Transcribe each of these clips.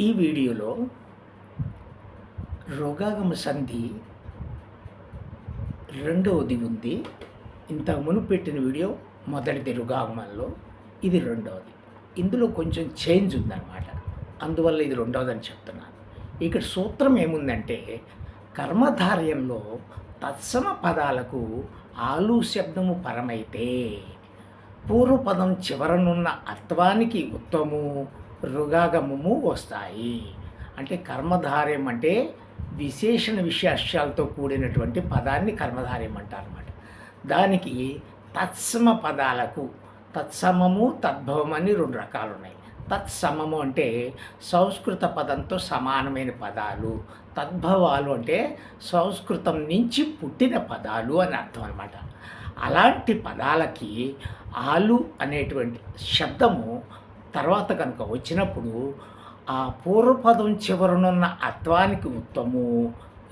ఈ వీడియోలో రోగాగమ సంధి రెండవది ఉంది. ఇంత మునుపు పెట్టిన వీడియో మొదటిది రుగాగమంలో ఇది రెండవది. ఇందులో కొంచెం చేంజ్ ఉందన్నమాట. అందువల్ల ఇది రెండవది అని చెప్తున్నాను. ఇక్కడ సూత్రం ఏముందంటే కర్మధార్యంలో తత్సమ పదాలకు ఆలు శబ్దము పరమైతే పూర్వపదం చివరనున్న అత్వానికి ఉత్తము రుగాగమము వస్తాయి. అంటే కర్మధార్యం అంటే విశేషణ విశేషాలతో కూడినటువంటి పదాన్ని కర్మధార్యం అంటారన్నమాట. దానికి తత్సమ పదాలకు తత్సమము తద్భవం అని రెండు రకాలు ఉన్నాయి తత్సమము అంటే సంస్కృత పదంతో సమానమైన పదాలు తద్భవాలు అంటే సంస్కృతం నుంచి పుట్టిన పదాలు అని అర్థం అనమాట అలాంటి పదాలకి ఆలు అనేటువంటి శబ్దము తర్వాత కనుక వచ్చినప్పుడు ఆ పూర్వపదం చివరనున్న అత్వానికి ఉత్తము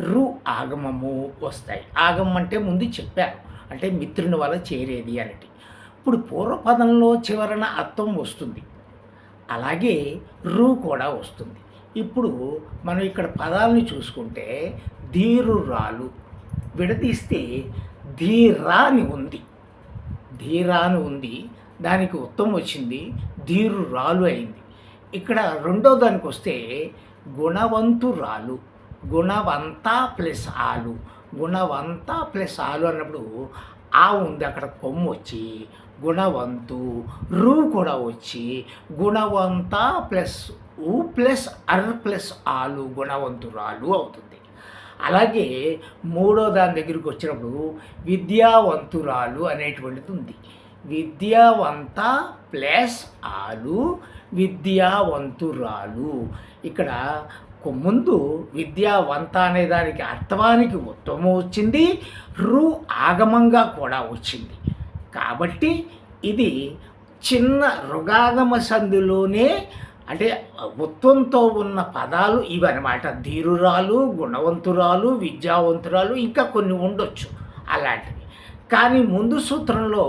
రు ఆగమము వస్తాయి. ఆగమం అంటే ముందు చెప్పారు అంటే మిత్రుని వల్ల చేరేది అనేటి ఇప్పుడు పూర్వపదంలో చివరన అత్వం వస్తుంది. అలాగే రు కూడా వస్తుంది. ఇప్పుడు మనం ఇక్కడ పదాలని చూసుకుంటే ధీరురాలు విడదీస్తే ధీరా అని ఉంది. ధీరా అని ఉంది. దానికి ఉత్తమం వచ్చింది. ధీరురాలు అయింది. ఇక్కడ రెండో దానికి వస్తే గుణవంతురాలు. గుణవంత ప్లస్ ఆలు. గుణవంత ప్లస్ ఆలు అన్నప్పుడు ఆ ఉంది అక్కడ కొమ్ము వచ్చి గుణవంతు రు కూడా వచ్చి గుణవంత ప్లస్ ఊ ప్లస్ అర్ ప్లస్ ఆలు గుణవంతురాలు అవుతుంది. అలాగే మూడో దాని దగ్గరికి వచ్చినప్పుడు విద్యావంతురాలు అనేటువంటిది ఉంది. విద్యావంత ప్లస్ ఆలు విద్యావంతురాలు. ఇక్కడ ముందు విద్యావంత అనే దానికి అర్థవానికి ఉత్తమం వచ్చింది రు ఆగమంగా కూడా వచ్చింది. కాబట్టి ఇది చిన్న రుగాగమ సంధిలోనే అంటే ఉత్వంతో ఉన్న పదాలు ఇవన్నమాట. ధీరురాలు గుణవంతురాలు విద్యావంతురాలు ఇంకా కొన్ని ఉండొచ్చు అలాంటివి. కానీ ముందు సూత్రంలో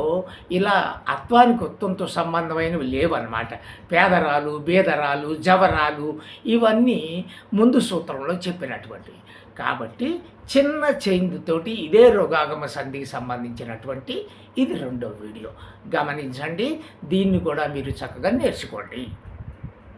ఇలా అత్వానికి ఉత్వంతో సంబంధమైనవి లేవన్నమాట. పేదరాలు బేదరాలు జవరాలు ఇవన్నీ ముందు సూత్రంలో చెప్పినటువంటివి కాబట్టి చిన్న చేందుతోటి ఇదే రోగాగమ సంధికి సంబంధించినటువంటి ఇది రెండో వీడియో. గమనించండి దీన్ని కూడా మీరు చక్కగా నేర్చుకోండి.